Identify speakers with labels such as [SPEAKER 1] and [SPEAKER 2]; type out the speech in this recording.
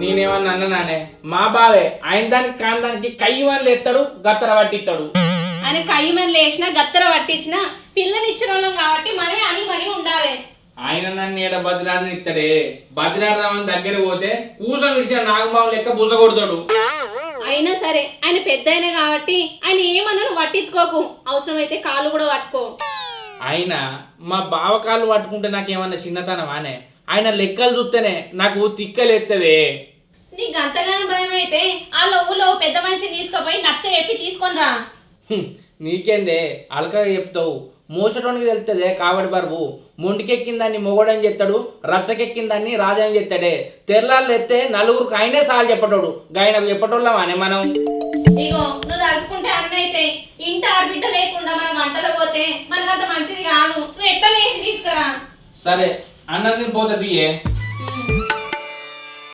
[SPEAKER 1] నేనేమన్నా అన్ననానే మా బావే ఆయన దానికి కాని దానికి కయ్యమని ఎత్తాడు గత్తర పట్టిస్తాడు
[SPEAKER 2] ఆయన కయ్యమని లేచిన గత్తర పట్టించిన పిల్లనిచ్చిన వాళ్ళం కాబట్టి మనమే అని మనీ ఉండాలి.
[SPEAKER 1] ఆయన నన్ను ఏడ బదిలాడని ఇస్తాడే బదిలాడదామని దగ్గర పోతే కూసం విడిచిన నాగబాబు లెక్క బుస కొడతాడు.
[SPEAKER 2] అయినా సరే ఆయన పెద్ద అయినా కాబట్టి ఆయన ఏమన్నా పట్టించుకోకు. అవసరమైతే కాళ్ళు కూడా పట్టుకో.
[SPEAKER 1] ఆయన మా బావ కాళ్ళు పట్టుకుంటే నాకేమన్నా చిన్నతనమానే ఆయన లెక్కలు చూస్తేనే నాకు తిక్కలేత్తదే.
[SPEAKER 2] నీకు అంతగానో భయం అయితే ఆ ఊళ్ళో పెద్ద మనిషి తీసుకుపోయి నచ్చ చెప్పి తీసుకొని రా.
[SPEAKER 1] హ్మ్, నీకేందే? అలకగా చెప్తావు. మోసటోనికి తెలుస్తుంది కాబడి బరువు. మొండికెక్కిందాన్ని మొగడని చెప్తాడు రచ్చకెక్కిందాన్ని రాజని చెప్తాడే తెల్లాళ్ళు ఎత్తే నలుగురికి ఆయనే సాలు చెప్పటోడు. గాయనకు చెప్పటోళ్ళమానే మనం.
[SPEAKER 2] ఇగో నువ్వు తలుచుకుంటే అన్న అయితే ఇంటి ఆడబిడ్డ లేకుండా మనం వంటలో పోతే మనకు అంత మంచిది కాదు. నువ్వు ఎట్లా వేసి తీసుకురా?
[SPEAKER 1] సరే अंदर बहुत अच्छी है